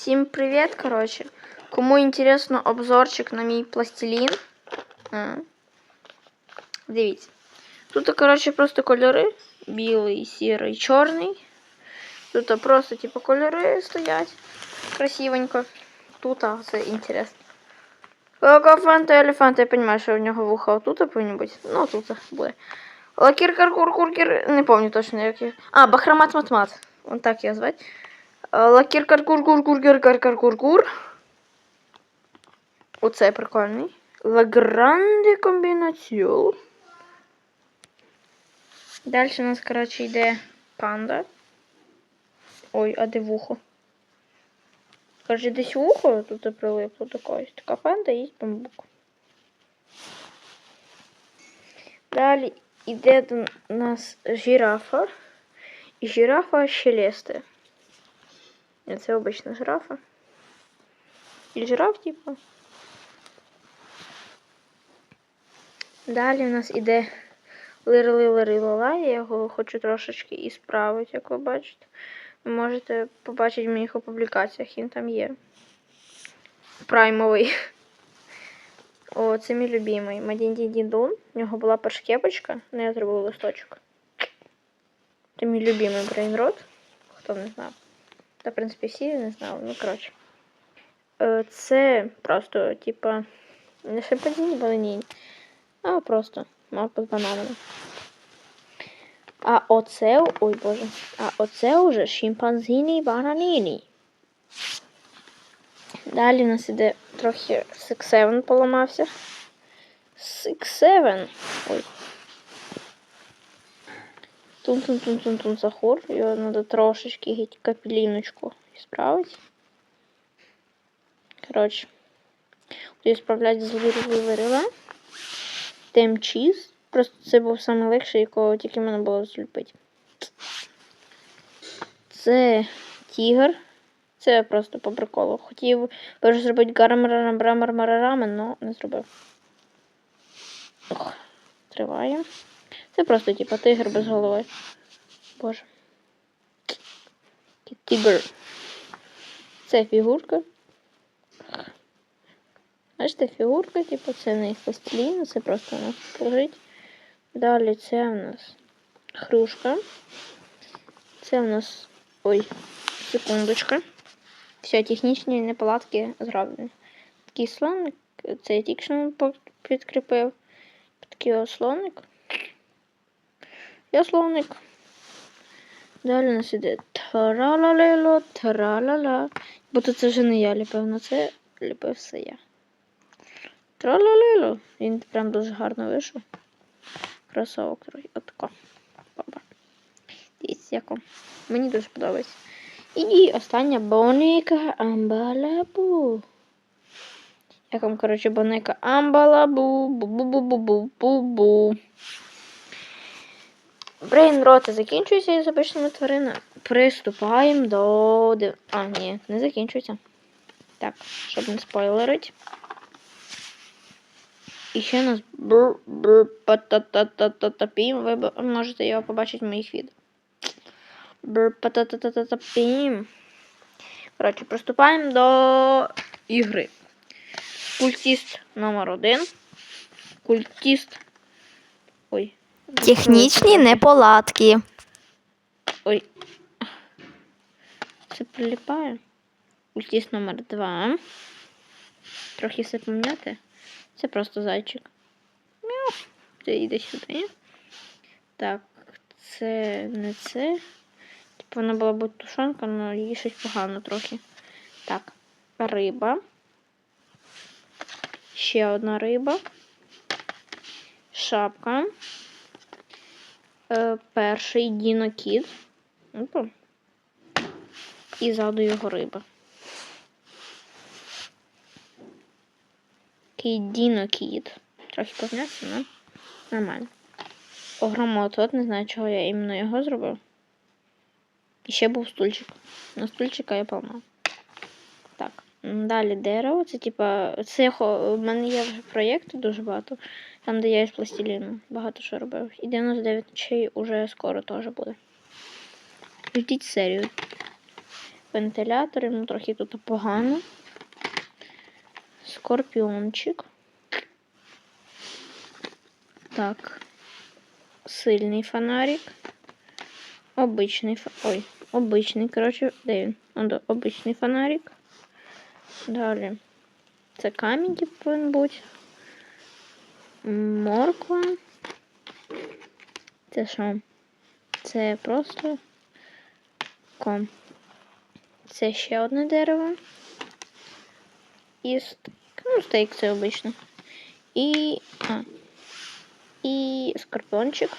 Всім привіт, коротше. Кому інтересно обзорчик на мій пластилін. А. Дивіться. Тут, коротше, просто кольори. Білий, сірий, чорний. Тут просто, типу, кольори стоять. Красивенько. Тут а, це інтересно. Фанта елефант, я розумію, що в нього вуха отут повинні бути. Ну, тут буде. Лакір каркур куркір, не пам'ятаю точно як. його. А, бахромат матмат. Вон так його звати. Лакір каркур кур кур кур кур кур кур Оце прикольний. Лагранде комбінаціол. Далі у нас, короче, йде панда. Ой, а де вухо? Каже, десь вухо тут прилипло такої. Такая панда есть, бамбук. Далее йде у нас жирафа. І жирафа щелесте. Це обична жирафа. І жираф, типу. Далі у нас іде лирли лири лала. Я його хочу трошечки і справити, як ви бачите. Ви можете побачити в моїх публікаціях, він там є. Праймовий. О, це мій любимий. Мадінді Дідун. У нього була перша кепочка, але я зробив листочок. Це мій любимий брейнрот. Хто не знав. Та, в принципі, всі не знали. Ну, коротше. Е, Це просто, типа, не шимпанзіні баланіні, а просто мапа з бананами. А оце, ой боже, а оце уже шимпанзіні бананіні. Далі в нас іде трохи Six Seven поламався. Six Seven. Ой. Тун-тун-тун-тун-тун сахур. Його треба трошечки геть капеліночку справити. Коротше. Буду справляти з вирила. Тем чіз. Просто це був самий легший, якого тільки можна було зліпити. Це тігр. Це просто по приколу. Хотів перш зробити гарамарамен, але не зробив. Триває. Це просто типа тигр без голови. Боже. Тигр. Це фігурка. Бачите, фігурка, типу, це не пластилін, це просто у нас лежить. Далі це у нас хрушка. Це у нас... Ой, секундочка. Все, технічні неполадки зроблені. Такий слоник, це я підкріпив. Такий слоник. Я слоник. Далі нас іде тралалело, тралала. Бо тут це вже не я ліпив, на це ліпив все я. Тралалело. Він прям дуже гарно вийшов. Кросовок трохи. Отако. Баба. Дивіться, яко. Мені дуже подобається. І остання боника Амбалабу. Як вам, коротше, боника Амбалабу. Бу-бу-бу-бу-бу-бу-бу. Брейн роти закінчується із обичними тваринами. Приступаємо до. А, ні, не закінчується. Так, щоб не спойлерить. І ще нас бр бр патататататапім. Ви можете його побачити в моїх відео. Бр пататататапім. Коротше, приступаємо до ігри. Культіст номер один. Культіст. Ой. Технічні неполадки. Ой. Це прилипає. Культіст номер два. Трохи все поміняти. Це просто зайчик. Мяу. Ти йде сюди. Так, це не це. Типу вона була б тушонка, але їй щось погано трохи. Так, риба. Ще одна риба. Шапка. Е, перший дінокіт. І ззаду його риба. Дінокіт. Трохи познявся, але нормально. Огромот, от не знаю, чого я іменно його зробив. І ще був стульчик. На стульчика я поламав. Далі дерево. Це типа. Це в мене є вже проєкти дуже багато. Там, де я із пластиліну багато що робив. І 99 ночей уже скоро теж буде. Ждіть серію. Вентилятори, ну трохи тут погано. Скорпіончик. Так. Сильний фонарик. Обичний фо... Ой, обичний, коротше, де він? Обичний фонарик. Далі. Це камінь повинен бути. Морква. Це що? Це просто ком. Це ще одне дерево. І стейк. Ну, стейк це обично. І. А. І скорпіончик.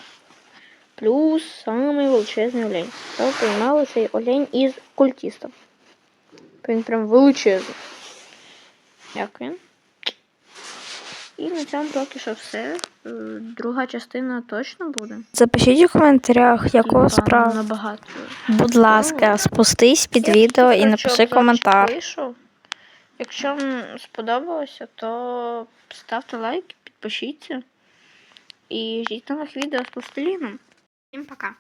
Плюс самий величезний олень. То приймали цей олень із культістів. Він прям величезний. Дякую. І на цьому поки що все. Е, Друга частина точно буде. Запишіть у коментарях, якого Типа, справа. Набагато. Будь ласка, спустись під Я відео і напиши коментар. вийшов. Якщо вам сподобалося, то ставте лайк, підпишіться. І ждіть нових відео з пластиліном. Всім пока!